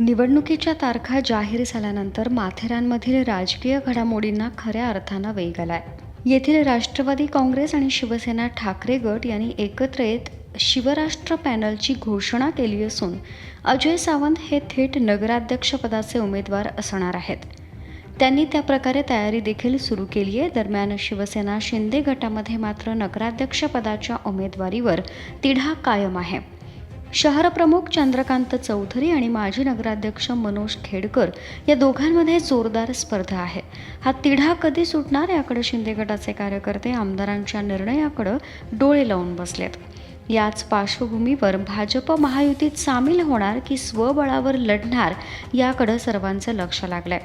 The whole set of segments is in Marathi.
निवडणुकीच्या तारखा जाहीर झाल्यानंतर माथेरानमधील राजकीय घडामोडींना खऱ्या अर्थानं वेग आलाय. येथील राष्ट्रवादी काँग्रेस आणि शिवसेना ठाकरे गट यांनी एकत्र येत शिवराष्ट्र पॅनलची घोषणा केली असून अजय सावंत हे थेट नगराध्यक्षपदाचे उमेदवार असणार आहेत. त्यांनी त्या प्रकारे तयारी देखील सुरू केली आहे. दरम्यान शिवसेना शिंदे गटामध्ये मात्र नगराध्यक्षपदाच्या उमेदवारीवर तिढा कायम आहे. शहरप्रमुख चंद्रकांत चौधरी आणि माजी नगराध्यक्ष मनोज खेडकर या दोघांमध्ये जोरदार स्पर्धा आहे. हा तिढा कधी सुटणार याकडे शिंदे गटाचे कार्यकर्ते आमदारांच्या निर्णयाकडे डोळे लावून बसलेत. याच पार्श्वभूमीवर भाजप महायुतीत सामील होणार की स्वबळावर लढणार याकडं सर्वांचं लक्ष लागलंय.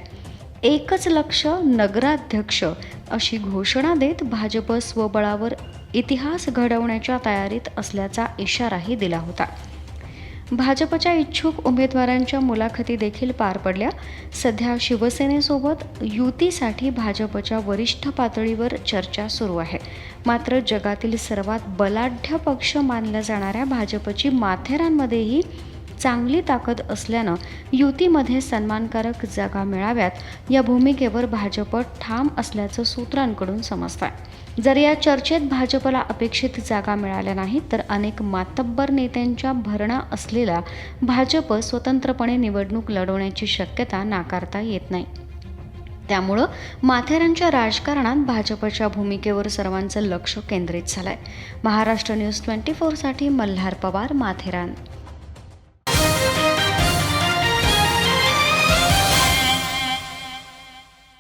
एकच लक्ष नगराध्यक्ष अशी घोषणा देत भाजप स्वबळावर इतिहास घडवण्याच्या तयारीत असल्याचा इशाराही दिला होता. भाजपच्या इच्छुक उमेदवारांच्या मुलाखती देखील पार पडल्या. सध्या शिवसेनेसोबत युतीसाठी भाजपच्या वरिष्ठ पातळीवर चर्चा सुरू आहे. मात्र जगातील सर्वात बलाढ्य पक्ष मानल्या जाणाऱ्या भाजपची माथेरानमध्येही चांगली ताकद असल्यानं युतीमध्ये सन्मानकारक जागा मिळाव्यात. या भूमिकेवर भाजप ठाम असल्याचं सूत्रांकडून समजतं जर या चर्चेत भाजपला अपेक्षित जागा मिळाल्या नाहीत तर अनेक मातब्बर नेत्यांच्या भरणा असलेला भाजप स्वतंत्रपणे निवडणूक लढवण्याची शक्यता नाकारता येत नाही. त्यामुळं माथेरानच्या राजकारणात भाजपच्या भूमिकेवर सर्वांचं लक्ष केंद्रित झालंय. महाराष्ट्र न्यूज ट्वेंटी फोरसाठी मल्हार पवार माथेरान.